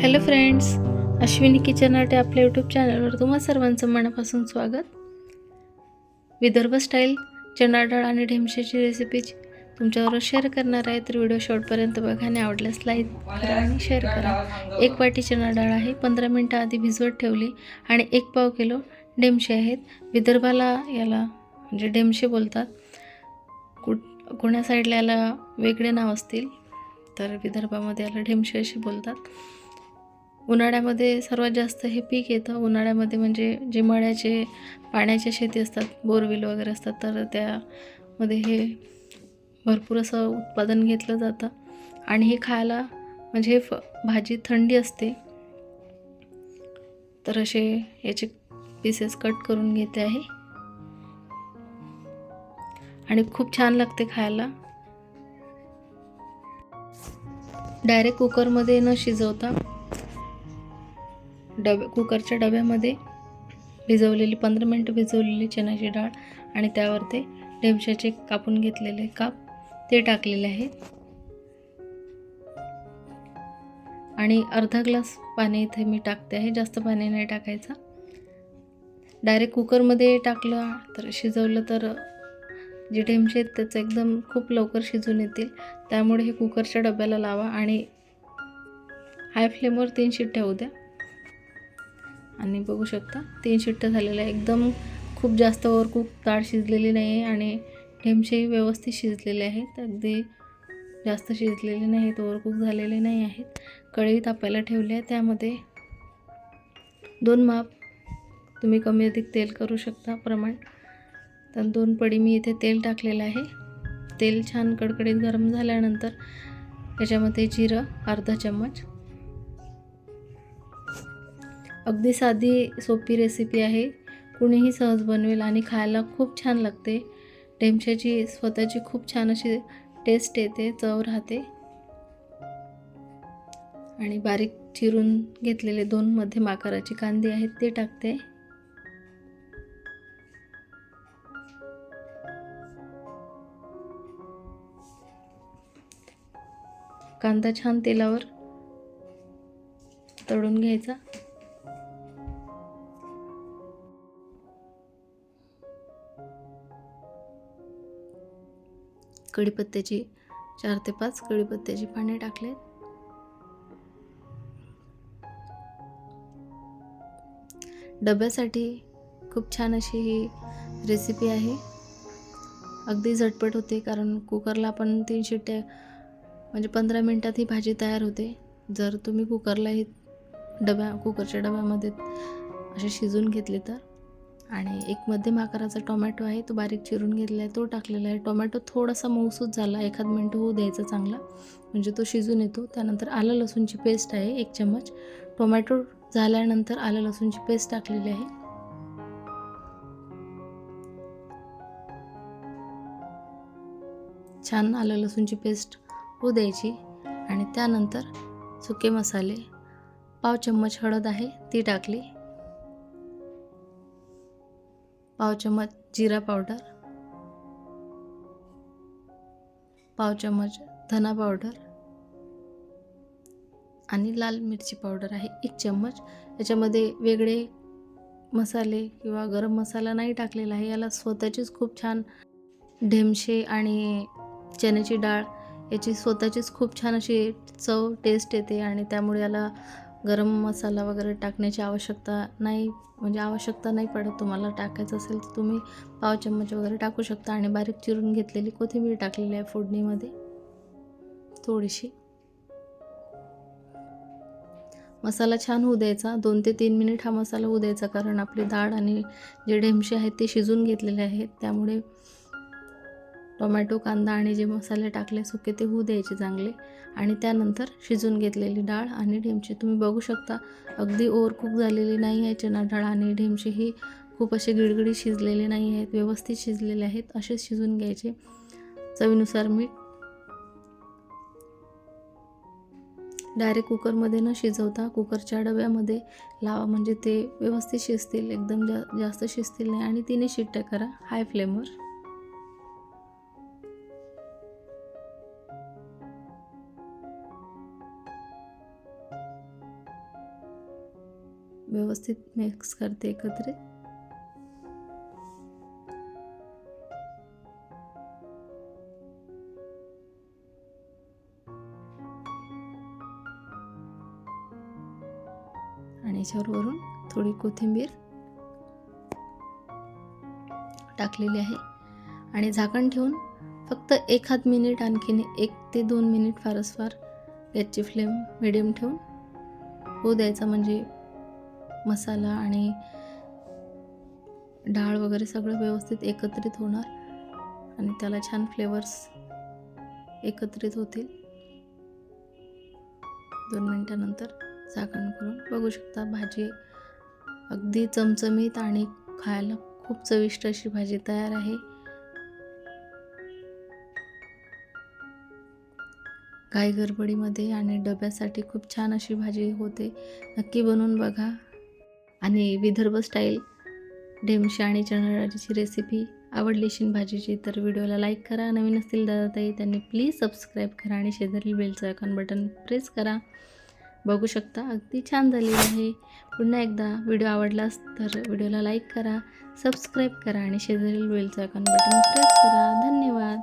Hello friends Ashwini kitchen art आपल्या YouTube चॅनलवर तुम्हा सर्वांचं मनापासून स्वागत. विदर्भ स्टाईल चणा डाळ आणि ढेमशेची रेसिपीज तुमच्याबरोबर शेअर करणार आहे तर व्हिडिओ शॉर्टपर्यंत बघा आणि आवडल्यास लाईक करा आणि शेअर करा. एक वाटी चणा डाळ आहे पंधरा मिनटं आधी भिजवत ठेवली आणि एक पाव किलो डेमशे आहेत. विदर्भाला याला म्हणजे डेमशे बोलतात. कुठ कोण्या साईडला याला वेगळे नाव असतील तर विदर्भामध्ये याला ढेमशे असे बोलतात. उन्हाळ्यामध्ये सर्वात जास्त हे पीक येतं. उन्हाळ्यामध्ये म्हणजे जे मळ्याचे पाण्याच्या शेती असतात बोरवेल वगैरे असतात तर त्यामध्ये हे भरपूर असं उत्पादन घेतलं जातं. आणि हे खायला म्हणजे हे फ भाजी थंडी असते. तर असे याचे पीसेस कट करून घेते आहे. आणि खूप छान लागते खायला. डायरेक्ट कुकरमध्ये न शिजवता डबे कुकरच्या डब्यामध्ये भिजवलेली पंधरा मिनटं भिजवलेली चण्याची डाळ आणि त्यावर ते ढेमशाचे कापून घेतलेले काप ते टाकलेले आहेत. आणि अर्धा ग्लास पाणी इथे मी टाकते आहे. जास्त पाणी नाही टाकायचं. डायरेक्ट कुकरमध्ये टाकलं तर शिजवलं तर जे ढेमशे आहेत त्याचं एकदम खूप लवकर शिजून येतील. त्यामुळे हे कुकरच्या डब्याला लावा आणि हाय फ्लेमवर तीन शीट ठेवू द्या. आणि बघू शकता तीन शिट्ट्या झालेल्या आहे एकदम खूप जास्त ओवरकूक डाळ शिजलेली नाही आहे आणि ठेमशेही व्यवस्थित शिजलेले आहेत. अगदी जास्त शिजलेले नाही आहेत ओवरकूक झालेले नाही आहेत. कढई तापायला ठेवली आहे त्यामध्ये दोन माप तुम्ही कमी अधिक तेल करू शकता प्रमाण. तर दोन पडी मी इथे तेल टाकलेलं आहे. तेल छान कडकडीत गरम झाल्यानंतर त्याच्यामध्ये जिरं अर्धा चम्मच. अगदी साधी सोपी रेसिपी आहे. कुणीही सहज बनवेल आणि खायला खूप छान लागते. ढेमशाची स्वतःची खूप छान अशी टेस्ट येते चव राहते. आणि बारीक चिरून घेतलेले दोन मध्यम आकाराचे कांदे आहेत ते टाकते. कांदा छान तेलावर तळून घ्यायचा. कढीपत्त्याची चार ते पाच कढीपत्त्याची पाने टाकले डब्यासाठी खूप छान अशी ही रेसिपी आहे. अगदी झटपट होते कारण कुकरला आपण तीन शिट्ट्या म्हणजे पंधरा मिनटात ही भाजी तयार होते. जर तुम्ही कुकरला ही डब्या कुकरच्या डब्यामध्ये असे शिजून घेतले तर. आणि एक मध्यम आकाराचा टोमॅटो आहे तो बारीक चिरून घेतला आहे तो टाकलेला आहे. टोमॅटो थोडासा मऊसूत झाला एखाद मिनटं होऊ द्यायचा चांगला. म्हणजे तो शिजून येतो. त्यानंतर आलं लसूणची पेस्ट आहे एक चम्मच. टोमॅटो झाल्यानंतर आलं लसूणची पेस्ट टाकलेली आहे. छान आलं लसूणची पेस्ट होऊ द्यायची. आणि त्यानंतर सुके मसाले. पाव चम्मच हळद आहे ती टाकली. पाव चम्मच जिरा पावडर. पाव चम्मच धना पावडर. आणि लाल मिरची पावडर आहे एक चम्मच. याच्यामध्ये वेगळे मसाले किंवा गरम मसाला नाही टाकलेला आहे. याला स्वतःचीच खूप छान ढेमशे आणि चण्याची डाळ याची स्वतःचीच खूप छान अशी चव टेस्ट येते आणि त्यामुळे याला गरम मसाला वगैरे टाकण्याची आवश्यकता नाही म्हणजे आवश्यकता नाही पडत. तुम्हाला टाकायचं असेल तर तुम्ही पाव चम्मच वगैरे टाकू शकता. आणि बारीक चिरून घेतलेली कोथिंबीर टाकलेली आहे फोडणीमध्ये. थोडीशी. मसाला छान होऊ द्यायचा. दोन ते तीन मिनिट हा मसाला होऊ द्यायचा. कारण आपली डाळ आणि जे ढेमशे आहेत ते शिजून घेतलेले आहेत. त्यामुळे टोमॅटो कांदा आणि जे मसाले टाकले सुके ते होऊ द्यायचे चांगले. आणि त्यानंतर शिजून घेतलेली डाळ आणि ढेमशे तुम्ही बघू शकता अगदी ओव्हरकुक झालेली नाही आहे चणा डाळ आणि ढेमचे. ही खूप असे गिडगिडी शिजलेले नाही आहेत व्यवस्थित शिजलेले आहेत. असेच शिजून घ्यायचे. चवीनुसार मीठ डायरेक्ट कुकरमध्ये न शिजवता कुकरच्या डब्यामध्ये लावा. म्हणजे ते व्यवस्थित शिजतील एकदम जा जास्त शिजतील नाही. आणि तिने शिट्ट्या करा. हाय फ्लेमवर. व्यवस्थित मिक्स करते एकत्रित आणि याच्यावर वरून थोडी कोथिंबीर टाकलेली आहे. आणि झाकण ठेवून फक्त एखाद मिनिट आणखीन एक ते दोन मिनिट फारच फार गॅसची फ्लेम मिडियम ठेवून होऊ द्यायचा. म्हणजे मसाला आणि डाळ वगैरे सगळं व्यवस्थित एकत्रित होणार आणि त्याला छान फ्लेवर्स एकत्रित होतील. दोन मिनटानंतर झाकण करून बघू शकता भाजी अगदी चमचमीत आणि खायला खूप चविष्ट अशी भाजी तयार आहे. गाय गडबडीमध्ये आणि डब्यासाठी खूप छान अशी भाजी होते. नक्की बनवून बघा. आणि विदर्भ स्टाईल ढेमशी आणि चणाडाळीची रेसिपी आवडली शिन भाजीची तर व्हिडिओला लाईक करा. नवीन असतील दादा ताई त्यांनी प्लीज सबस्क्राईब करा आणि शेजारील बेलचं आयकॉन बटन प्रेस करा. बघू शकता अगदी छान झालेली आहे. पुन्हा एकदा व्हिडिओ आवडलास तर व्हिडिओला लाईक करा सबस्क्राईब करा आणि शेजारील बेलचं आयकॉन बटन प्रेस करा. धन्यवाद.